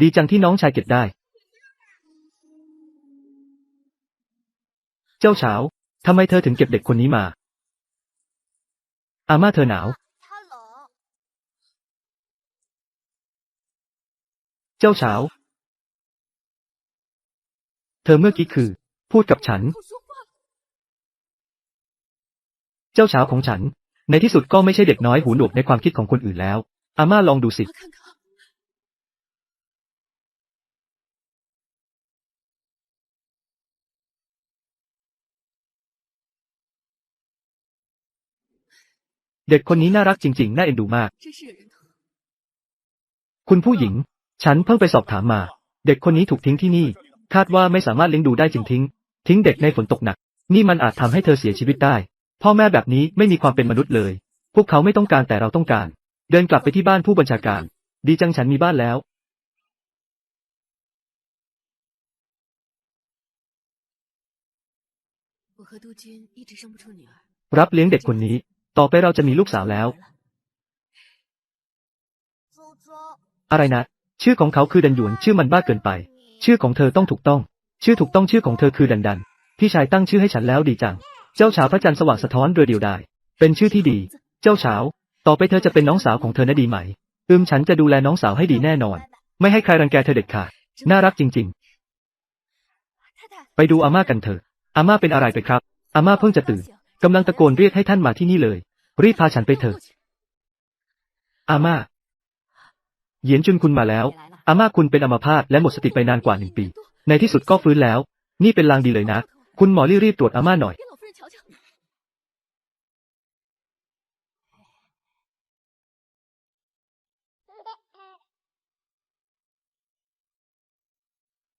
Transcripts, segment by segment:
ดีจังที่น้องชายเก็บได้ เจ้าเฉาทำไมเธอถึงเก็บเด็กคนนี้มา อาม่าเธอหนาว เจ้าเฉาเธอเมื่อกี้คือ พูดกับฉัน เจ้าเฉาของฉัน ในที่สุดก็ไม่ใช่เด็กน้อยหูหนวกในความคิดของคนอื่นแล้ว อาม่าลองดูสิ เด็กคนนี้น่ารักจริง ๆ น่าเอ็นดูมาก คุณผู้หญิง ฉันเพิ่งไปสอบถามมา เด็กคนนี้ถูกทิ้งที่นี่ คาดว่าไม่สามารถเลี้ยงดูได้จริงทิ้ง ทิ้งเด็กในฝนตกหนัก นี่มันอาจทำให้เธอเสียชีวิตได้ พ่อแม่แบบนี้ไม่มีความเป็นมนุษย์เลย พวกเขาไม่ต้องการแต่เราต้องการ เดินกลับไปที่บ้านผู้บัญชาการ ดีจังฉันมีบ้านแล้ว รับเลี้ยงเด็กคนนี้ ต่อไปเราจะมีลูกสาวแล้ว อะไรนะ ชื่อของเขาคือดันหยวน ชื่อมันบ้าเกินไป ชื่อของเธอต้องถูกต้อง ชื่อถูกต้องชื่อของเธอคือดันดัน พี่ชายตั้งชื่อให้ฉันแล้วดีจัง เจ้าชาพระจันทร์สว่างสะท้อนเรือเดียวได้ เป็นชื่อที่ดี เจ้าชาว ต่อไปเธอจะเป็นน้องสาวของเธอนะดีไหม อืมฉันจะดูแลน้องสาวให้ดีแน่นอน ไม่ให้ใครรังแกเธอเด็ดขาด น่ารักจริง ๆ ไปดูอาม่ากันเถอะ อาม่าเป็นอะไรไปครับ อาม่าเพิ่งจะตื่นกำลังตะโกนเรียกให้ท่านมาที่นี่เลย รีบพาฉันไปเถอะ อาม่า เหยียนจุนคุณมาแล้ว อาม่าคุณเป็นอัมาพาตและหมดสติไปนานกว่าหนึ่งปี ในที่สุดก็ฟื้นแล้ว นี่เป็นลางดีเลยนะ คุณหมอรีบตรวจอาม่าหน่อย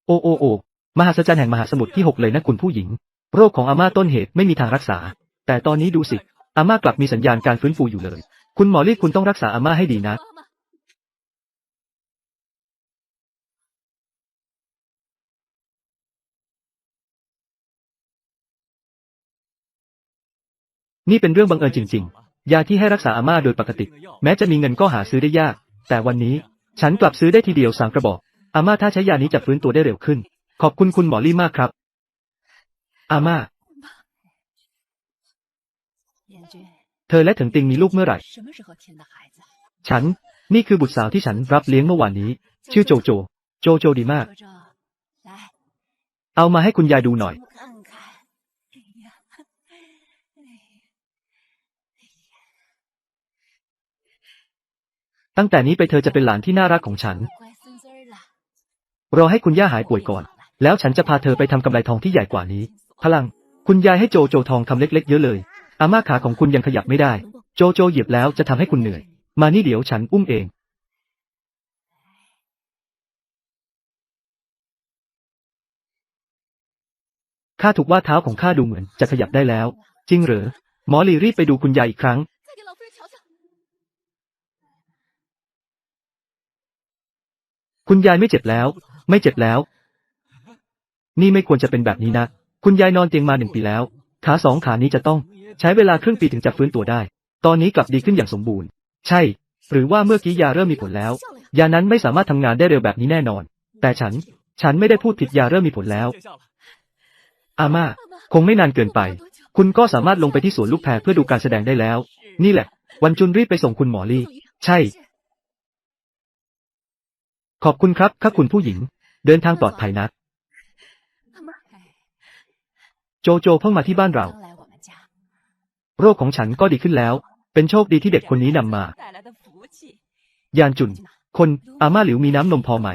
โอ้โอ้โอ้มหาสจรรย์แห่งมหาสมุทรที่หกเลยนะคุณผู้หญิง โรคของอาม่าต้นเหตุไม่มีทางรักษา แต่ตอนนี้ดูสิ อาม่ากลับมีสัญญาณการฟื้นฟูอยู่เลย คุณหมอรีบคุณต้องรักษาอาม่าให้ดีนะ，นี่เป็นเรื่องบังเอิญจริง ๆ ยาที่ให้รักษาอาม่าโดยปกติ แม้จะมีเงินก็หาซื้อได้ยาก แต่วันนี้ ฉันกลับซื้อได้ทีเดียวสามกระบอก อาม่าถ้าใช้ยานี้จะฟื้นตัวได้เร็วขึ้น ขอบคุณคุณหมอลี่มากครับ อาม่า เธอและถึงติงมีลูกเมื่อไหร่ ฉัน นี่คือบุตรสาวที่ฉันรับเลี้ยงเมื่อวานนี้ ชื่อโจโจ โจโจดีมาก เอามาให้คุณยายดูหน่อย ตั้งแต่นี้ไปเธอจะเป็นหลานที่น่ารักของฉัน รอให้คุณย่าหายป่วยก่อน แล้วฉันจะพาเธอไปทำกำไรทองที่ใหญ่กว่านี้ พลัง คุณยายให้โจโจทองคำเล็ก ๆ เยอะเลย อาม่าขาของคุณยังขยับไม่ได้ โจโจเหยียบแล้วจะทำให้คุณเหนื่อย มานี่เดี๋ยวฉันอุ้มเอง ข้าถูกว่าเท้าของข้าดูเหมือนจะขยับได้แล้ว จริงเหรอ หมอลีรีบไปดูคุณยายอีกครั้ง คุณยายไม่เจ็บแล้ว ไม่เจ็บแล้ว นี่ไม่ควรจะเป็นแบบนี้นะ คุณยายนอนเตียงมาหนึ่งปีแล้ว ขาสองขานี้จะต้องใช้เวลาครึ่งปีถึงจะฟื้นตัวได้ ตอนนี้กลับดีขึ้นอย่างสมบูรณ์ ใช่ หรือว่าเมื่อกี้ยาเริ่มมีผลแล้ว ยานั้นไม่สามารถทำงานได้เร็วแบบนี้แน่นอน แต่ฉัน ฉันไม่ได้พูดผิดยาเริ่มมีผลแล้ว อาม่า คงไม่นานเกินไป คุณก็สามารถลงไปที่สวนลูกแพรเพื่อดูการแสดงได้แล้ว นี่แหละ วันจุนรีบไปส่งคุณหมอลี่ ใช่ ขอบคุณครับค่ะคุณผู้หญิง เดินทางปลอดภัยนะ โจโจเพิ่งมาที่บ้านเรา โรคของฉันก็ดีขึ้นแล้ว เป็นโชคดีที่เด็กคนนี้นำมา ยานจุน คนอาม่าหลิวมีน้ำนมพอไหม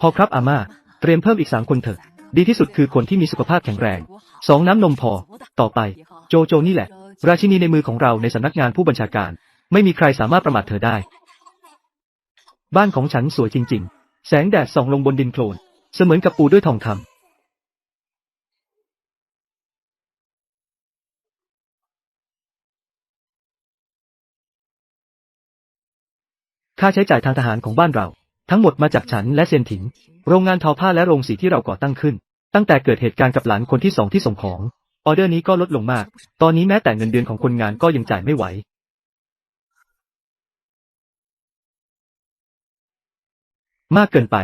พอครับอาม่า เตรียมเพิ่มอีกสามคนเถอะ ดีที่สุดคือคนที่มีสุขภาพแข็งแรง สองน้ำนมพอ ต่อไป โจโจนี่แหละ ราชินีในมือของเราในสำนักงานผู้บัญชาการ ไม่มีใครสามารถประมาทเธอได้ บ้านของฉันสวยจริง ๆ แสงแดดส่องลงบนดินโคลน เสมือนกับปูด้วยทองคำ ค่าใช้จ่ายทางทหารของบ้านเรา ทั้งหมดมาจากฉันและเซียนถิง โรงงานทอผ้าและโรงสีที่เราก่อตั้งขึ้น ตั้งแต่เกิดเหตุการณ์กับหลานคนที่สองที่ส่งของ ออเดอร์นี้ก็ลดลงมาก ตอนนี้แม้แต่เงินเดือนของคนงานก็ยังจ่ายไม่ไหว มากเกินไป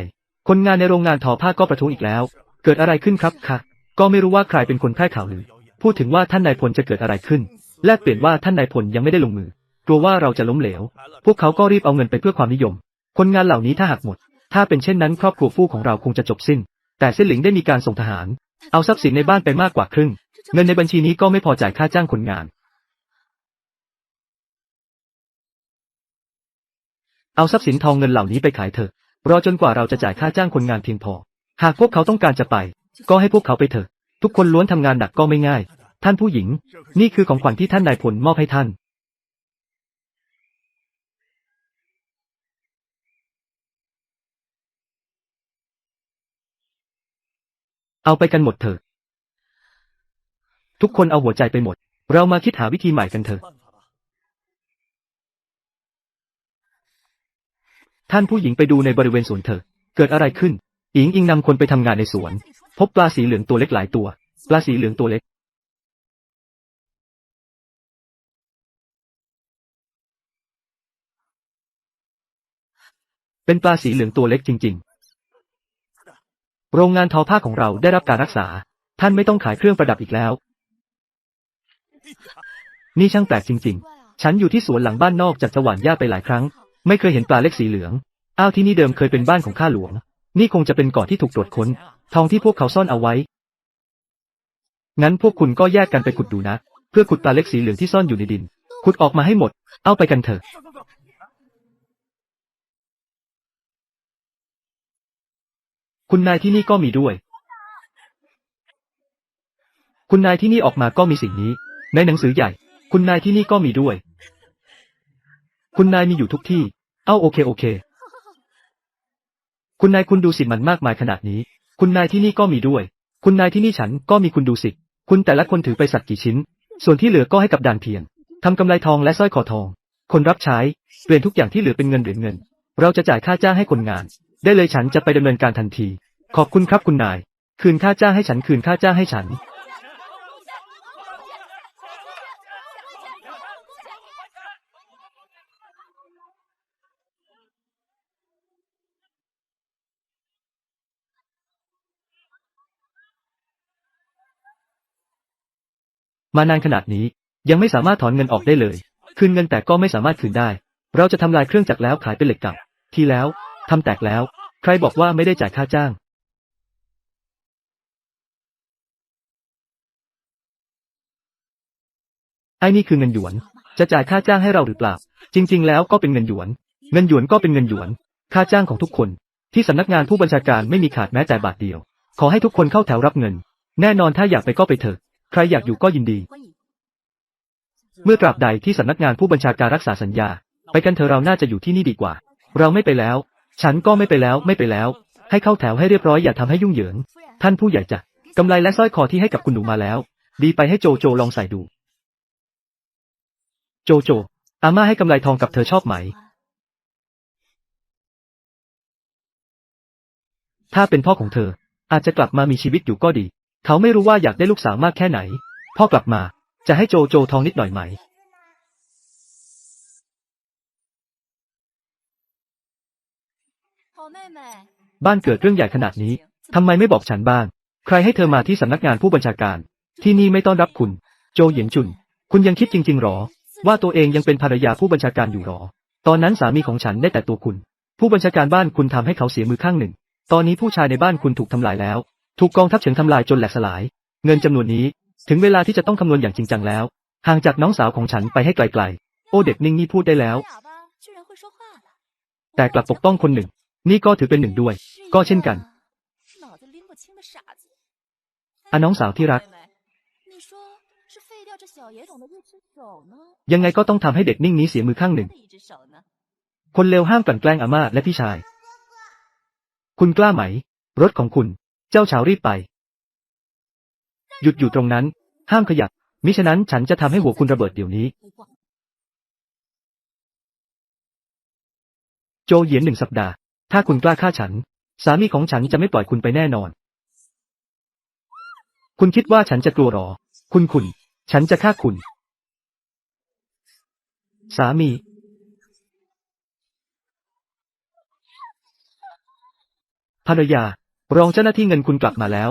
คนงานในโรงงานทอผ้าก็ประท้วงอีกแล้ว เกิดอะไรขึ้นครับคะก็ไม่รู้ว่าใครเป็นคนแพร่ข่าวลือ พูดถึงว่าท่านนายพลจะเกิดอะไรขึ้น แลกเปลี่ยนว่าท่านนายพลยังไม่ได้ลงมือ กลัวว่าเราจะล้มเหลว พวกเขาก็รีบเอาเงินไปเพื่อความนิยม คนงานเหล่านี้ถ้าหักหมด ถ้าเป็นเช่นนั้นครอบครัวฟู่ของเราคงจะจบสิ้น แต่เส้นหลิงได้มีการส่งทหาร เอาทรัพย์สินในบ้านไปมากกว่าครึ่ง เงินในบัญชีนี้ก็ไม่พอจ่ายค่าจ้างคนงาน เอาทรัพย์สินทองเงินเหล่านี้ไปขายเถอะ รอจนกว่าเราจะจ่ายค่าจ้างคนงานเพียงพอ หากพวกเขาต้องการจะไป ก็ให้พวกเขาไปเถอะ ทุกคนล้วนทำงานหนักก็ไม่ง่าย ท่านผู้หญิง นี่คือของขวัญที่ท่านนายพลมอบให้ท่าน เอาไปกันหมดเถอะ ทุกคนเอาหัวใจไปหมด เรามาคิดหาวิธีใหม่กันเถอะ ท่านผู้หญิงไปดูในบริเวณสวนเถอะ เกิดอะไรขึ้น อิงอิงนำคนไปทำงานในสวน พบปลาสีเหลืองตัวเล็กหลายตัว ปลาสีเหลืองตัวเล็ก เป็นปลาสีเหลืองตัวเล็กจริง ๆ โรงงานทอผ้าของเราได้รับการรักษา ท่านไม่ต้องขายเครื่องประดับอีกแล้ว นี่ช่างแปลกจริง ๆ ฉันอยู่ที่สวนหลังบ้านนอกจากจะหว่านหญ้าไปหลายครั้ง ไม่เคยเห็นปลาเล็กสีเหลือง อ้าวที่นี่เดิมเคยเป็นบ้านของข้าหลวง นี่คงจะเป็นเกาะที่ถูกตรวจค้น ทองที่พวกเขาซ่อนเอาไว้ งั้นพวกคุณก็แยกกันไปขุดดูนะ เพื่อขุดปลาเล็กสีเหลืองที่ซ่อนอยู่ในดิน ขุดออกมาให้หมด เอาไปกันเถอะ คุณนายที่นี่ก็มีด้วย คุณนายที่นี่ออกมาก็มีสิ่งนี้ ในหนังสือใหญ่ คุณนายที่นี่ก็มีด้วย คุณนายมีอยู่ทุกที่ เอ้าโอเคโอเค คุณนายคุณดูสิมันมากมายขนาดนี้ คุณนายที่นี่ก็มีด้วย คุณนายที่นี่ฉันก็มีคุณดูสิ คุณแต่ละคนถือไปสักกี่ชิ้น ส่วนที่เหลือก็ให้กับด่านเพียงทำกำไรทองและสร้อยคอทอง คนรับใช้ เปลี่ยนทุกอย่างที่เหลือเป็นเงินเหรียญเงิน เราจะจ่ายค่าจ้างให้คนงาน ได้เลยฉันจะไปดำเนินการทันที ขอบคุณครับคุณนาย คืนค่าจ้างให้ฉันคืนค่าจ้างให้ฉัน มานานขนาดนี้ยังไม่สามารถถอนเงินออกได้เลย คืนเงินแต่ก็ไม่สามารถคืนได้ เราจะทำลายเครื่องจักรแล้วขายเป็นเหล็กเก่าทีแล้ว ทำแตกแล้ว ใครบอกว่าไม่ได้จ่ายค่าจ้าง ไอ้นี่คือเงินหยวน จะจ่ายค่าจ้างให้เราหรือเปล่า จริง ๆ แล้วก็เป็นเงินหยวน เงินหยวนก็เป็นเงินหยวน ค่าจ้างของทุกคน ที่สำนักงานผู้บัญชาการไม่มีขาดแม้แต่บาทเดียว ขอให้ทุกคนเข้าแถวรับเงิน แน่นอนถ้าอยากไปก็ไปเถอะ ใครอยากอยู่ก็ยินดี เมื่อตราบใดที่สำนักงานผู้บัญชาการรักษาสัญญา ไปกันเถอะเราน่าจะอยู่ที่นี่ดีกว่า เราไม่ไปแล้ว ฉันก็ไม่ไปแล้วไม่ไปแล้ว ให้เข้าแถวให้เรียบร้อยอย่าทำให้ยุ่งเหยิง ท่านผู้ใหญ่จะกำไรและสร้อยคอที่ให้กับคุณหนูมาแล้ว ดีไปให้โจโจลองใส่ดู โจโจ อาม่าให้กำไรทองกับเธอชอบไหม ถ้าเป็นพ่อของเธอ อาจจะกลับมามีชีวิตอยู่ก็ดี เขาไม่รู้ว่าอยากได้ลูกสาวมากแค่ไหน พ่อกลับมา จะให้โจโจทองนิดหน่อยไหม บ้านเกิดเรื่องใหญ่ขนาดนี้ทำไมไม่บอกฉันบ้าง ใครให้เธอมาที่สำนักงานผู้บัญชาการ ที่นี่ไม่ต้อนรับคุณ โจเหยียนจุน คุณยังคิดจริง ๆหรอ ว่าตัวเองยังเป็นภรรยาผู้บัญชาการอยู่หรอ ตอนนั้นสามีของฉันได้แต่ตัวคุณ ผู้บัญชาการบ้านคุณทำให้เขาเสียมือข้างหนึ่ง ตอนนี้ผู้ชายในบ้านคุณถูกทำลายแล้ว ถูกกองทัพเฉิงทำลายจนแหลกสลาย เงินจำนวนนี้ ถึงเวลาที่จะต้องคำนวณอย่างจริงจังแล้ว ห่างจากน้องสาวของฉันไปให้ไกลๆ โอ้เด็กนิ่งนี่พูดได้แล้ว แต่กลับปกต้องคนหนึ่ง นี่ก็ถือเป็นหนึ่งด้วย ก็เช่นกันอะน้องสาวที่รัก ยังไงก็ต้องทำให้เด็กนิ่งนี้เสียมือข้างหนึ่ง คนเลวห้ามกลั่นแกล้งอาม่าและพี่ชาย คุณกล้าไหม รถของคุณ เจ้าชาวรีบไป หยุดอยู่ตรงนั้น ห้ามขยับ มิฉะนั้นฉันจะทำให้หัวคุณระเบิดเดี๋ยวนี้โจเหยียนหนึ่งสัปดาห์ ถ้าคุณกล้าฆ่าฉัน สามีของฉันจะไม่ปล่อยคุณไปแน่นอน คุณคิดว่าฉันจะกลัวหรอ คุณคุณ ฉันจะฆ่าคุณ สามี ภรรยา รองเจ้าหน้าที่เงินคุณกลับมาแล้ว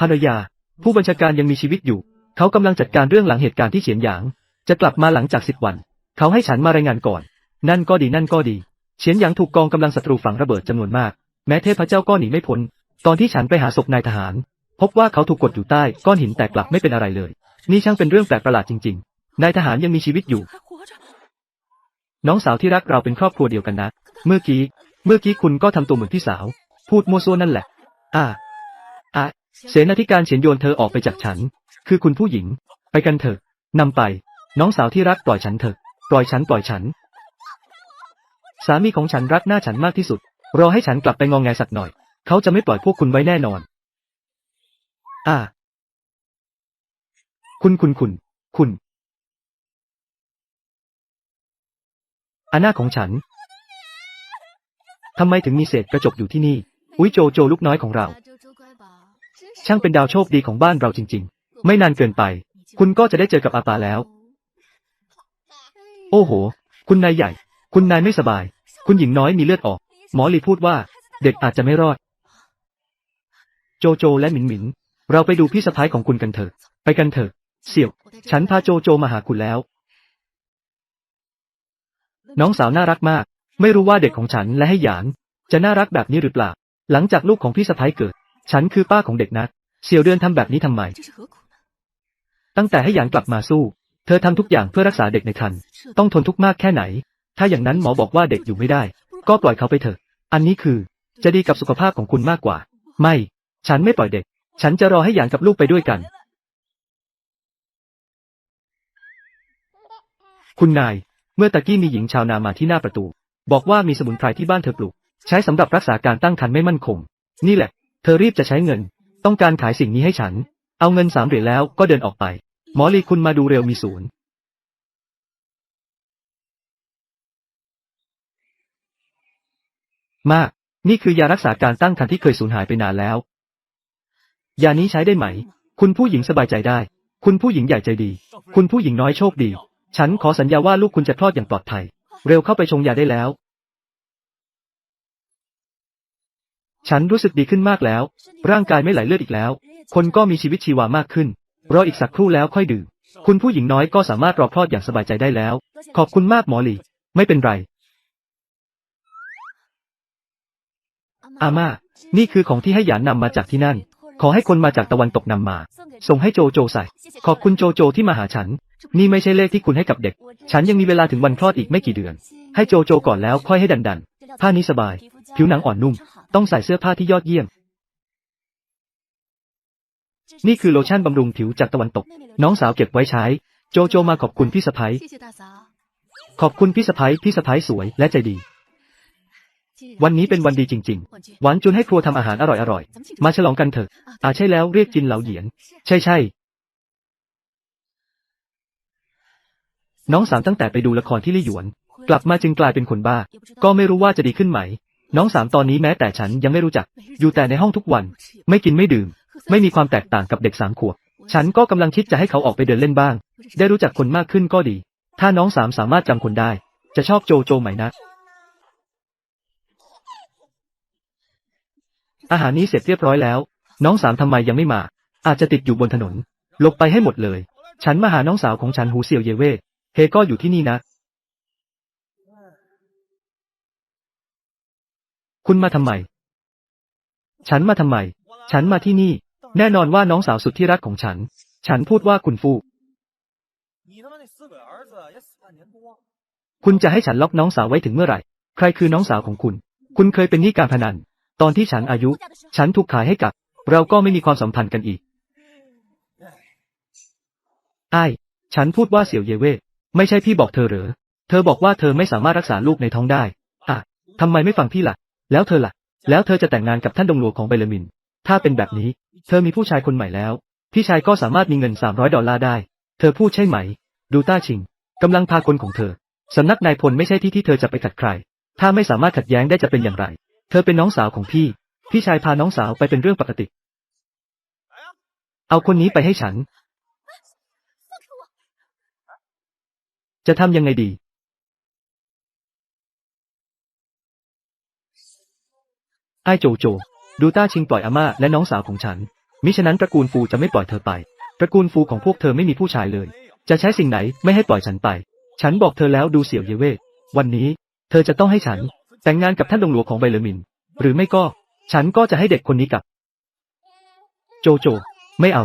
ภรรยา ผู้บัญชาการยังมีชีวิตอยู่ เขากำลังจัดการเรื่องหลังเหตุการณ์ที่เฉียนหยาง จะกลับมาหลังจากสิบวัน เขาให้ฉันมารายงานก่อน นั่นก็ดีนั่นก็ดี เฉียนหยางถูกกองกำลังศัตรูฝังระเบิดจำนวนมาก แม้เทพเจ้าก็หนีไม่พ้น ตอนที่ฉันไปหาศพนายทหาร พบว่าเขาถูกกดอยู่ใต้ก้อนหินแต่กลับไม่เป็นอะไรเลย นี่ช่างเป็นเรื่องแปลกประหลาดจริงๆ นายทหารยังมีชีวิตอยู่ น้องสาวที่รักเราเป็นครอบครัวเดียวกันนะ เมื่อกี้ เมื่อกี้คุณก็ทำตัวเหมือนพี่สาว พูดโมโซนั่นแหละ อ่า อ่าเสนาธิการเฉียนโยนเธอออกไปจากฉัน คือคุณผู้หญิง ไปกันเถอะนำไป น้องสาวที่รักปล่อยฉันเถอะ ปล่อยฉันปล่อยฉัน สามีของฉันรักหน้าฉันมากที่สุด รอให้ฉันกลับไปงองแงสักหน่อย เขาจะไม่ปล่อยพวกคุณไว้แน่นอน อ่า คุณคุณคุณ คุณอาณาของฉัน ทำไมถึงมีเศษกระจกอยู่ที่นี่ อุ้ยโจโจลูกน้อยของเรา ช่างเป็นดาวโชคดีของบ้านเราจริง ๆ ไม่นานเกินไป คุณก็จะได้เจอกับอาปาแล้ว โอ้โห คุณนายใหญ่ คุณนายไม่สบาย คุณหญิงน้อยมีเลือดออก หมอลีพูดว่า เด็กอาจจะไม่รอด โจโจและหมินหมิน เราไปดูพี่สะพ้ายของคุณกันเถอะ ไปกันเถอะ เสี่ยว ฉันพาโจโจมาหาคุณแล้ว น้องสาวน่ารักมาก ไม่รู้ว่าเด็กของฉันและให้หยาน จะน่ารักแบบนี้หรือเปล่า หลังจากลูกของพี่สะพ้ายเกิด ฉันคือป้าของเด็กนะเสี่ยวเดือนทำแบบนี้ทำไม ตั้งแต่ให้หยางกลับมาสู้ เธอทำทุกอย่างเพื่อรักษาเด็กในครรภ์ต้องทนทุกข์มากแค่ไหน ถ้าอย่างนั้นหมอบอกว่าเด็กอยู่ไม่ได้ ก็ปล่อยเขาไปเถอะ อันนี้คือ จะดีกับสุขภาพของคุณมากกว่า ไม่ ฉันไม่ปล่อยเด็ก ฉันจะรอให้หยานกับลูกไปด้วยกัน คุณนาย เมื่อตะกี้มีหญิงชาวนามาที่หน้าประตู บอกว่ามีสมุนไพรที่บ้านเธอปลูก ใช้สำหรับรักษาการตั้งครรภ์ไม่มั่นคง นี่แหละ เธอรีบจะใช้เงิน ต้องการขายสิ่งนี้ให้ฉัน เอาเงินสามเหรียญแล้วก็เดินออกไป หมอลีคุณมาดูเร็วมีศูนย์ มาก นี่คือยารักษาการตั้งครรภ์ที่เคยสูญหายไปนานแล้ว ยานี้ใช้ได้ไหม คุณผู้หญิงสบายใจได้ คุณผู้หญิงใหญ่ใจดี คุณผู้หญิงน้อยโชคดี ฉันขอสัญญาว่าลูกคุณจะคลอดอย่างปลอดภัย เร็วเข้าไปชงยาได้แล้ว ฉันรู้สึกดีขึ้นมากแล้ว ร่างกายไม่ไหลเลือดอีกแล้ว คนก็มีชีวิตชีวามากขึ้น รออีกสักครู่แล้วค่อยดื่ม คุณผู้หญิงน้อยก็สามารถรอคลอดอย่างสบายใจได้แล้ว ขอบคุณมากหมอหลี ไม่เป็นไร อาม่า นี่คือของที่ให้หยานนำมาจากที่นั่น ขอให้คนมาจากตะวันตกนำมา ส่งให้โจโจใส่ ขอบคุณโจโจที่มาหาฉัน นี่ไม่ใช่เลขที่คุณให้กับเด็ก ฉันยังมีเวลาถึงวันคลอดอีกไม่กี่เดือน ให้โจโจก่อนแล้วค่อยให้ดันดัน ผ้านี้สบาย ผิวหนังอ่อนนุ่ม ต้องใส่เสื้อผ้าที่ยอดเยี่ยม นี่คือโลชั่นบำรุงผิวจากตะวันตก น้องสาวเก็บไว้ใช้ โจโจมาขอบคุณพี่สะพ้ายขอบคุณพี่สะพ้ายพี่สะพ้ายสวยและใจดี วันนี้เป็นวันดีจริง ๆ หวานจุนให้ครัวทำอาหารอร่อยๆ มาฉลองกันเถอะ อาใช่แล้วเรียกจินเหลาเหยียน ใช่ใช่น้องสามตั้งแต่ไปดูละครที่ลี่หยวน กลับมาจึงกลายเป็นคนบ้า ก็ไม่รู้ว่าจะดีขึ้นไหม น้องสามตอนนี้แม้แต่ฉันยังไม่รู้จัก อยู่แต่ในห้องทุกวัน ไม่กินไม่ดื่ม ไม่มีความแตกต่างกับเด็กสามขวบ ฉันก็กำลังคิดจะให้เขาออกไปเดินเล่นบ้าง ได้รู้จักคนมากขึ้นก็ดี ถ้าน้องสามสามารถจำคนได้ จะชอบโจโจไหมนะ อาหารนี้เสร็จเรียบร้อยแล้ว น้องสามทำไมยังไม่มา อาจจะติดอยู่บนถนน ลบไปให้หมดเลย ฉันมาหาน้องสาวของฉันหูเซียวเยเว่เฮก็อยู่ที่นี่นะ คุณมาทำไม ฉันมาทำไม ฉันมาที่นี่ แน่นอนว่าน้องสาวสุดที่รักของฉัน ฉันพูดว่าคุณฟูคุณจะให้ฉันล็อกน้องสาวไว้ถึงเมื่อไหร่ ใครคือน้องสาวของคุณ คุณเคยเป็นนี่การพนัน ตอนที่ฉันอายุ ฉันถูกขายให้กับ เราก็ไม่มีความสัมพันธ์กันอีกไอ้ฉันพูดว่าเสี่ยวเยเว่ไม่ใช่พี่บอกเธอเหรอ เธอบอกว่าเธอไม่สามารถรักษาลูกในท้องได้ อะทำไมไม่ฟังพี่ล่ะ แล้วเธอล่ะ แล้วเธอจะแต่งงานกับท่านดงหลวงของไบลมิน ถ้าเป็นแบบนี้ เธอมีผู้ชายคนใหม่แล้ว พี่ชายก็สามารถมีเงิน300ดอลลาร์ได้ เธอพูดใช่ไหม ดูต้าชิงกำลังพาคนของเธอสำนักนายพลไม่ใช่ที่ที่เธอจะไปขัดใคร ถ้าไม่สามารถขัดแย้งได้จะเป็นอย่างไร เธอเป็นน้องสาวของพี่ พี่ชายพาน้องสาวไปเป็นเรื่องปกติ เอาคนนี้ไปให้ฉัน จะทำยังไงดี ไอ้โจโจ ดูต้าชิงปล่อยอาม่าและน้องสาวของฉัน มิฉะนั้นตระกูลฟูจะไม่ปล่อยเธอไป ตระกูลฟูของพวกเธอไม่มีผู้ชายเลย จะใช้สิ่งไหนไม่ให้ปล่อยฉันไป ฉันบอกเธอแล้วดูเสี่ยวเยเว่วันนี้ เธอจะต้องให้ฉัน แต่งงานกับท่านหลวงหลวงของไบเลมิน หรือไม่ก็ ฉันก็จะให้เด็กคนนี้กับ โจโจ ไม่เอา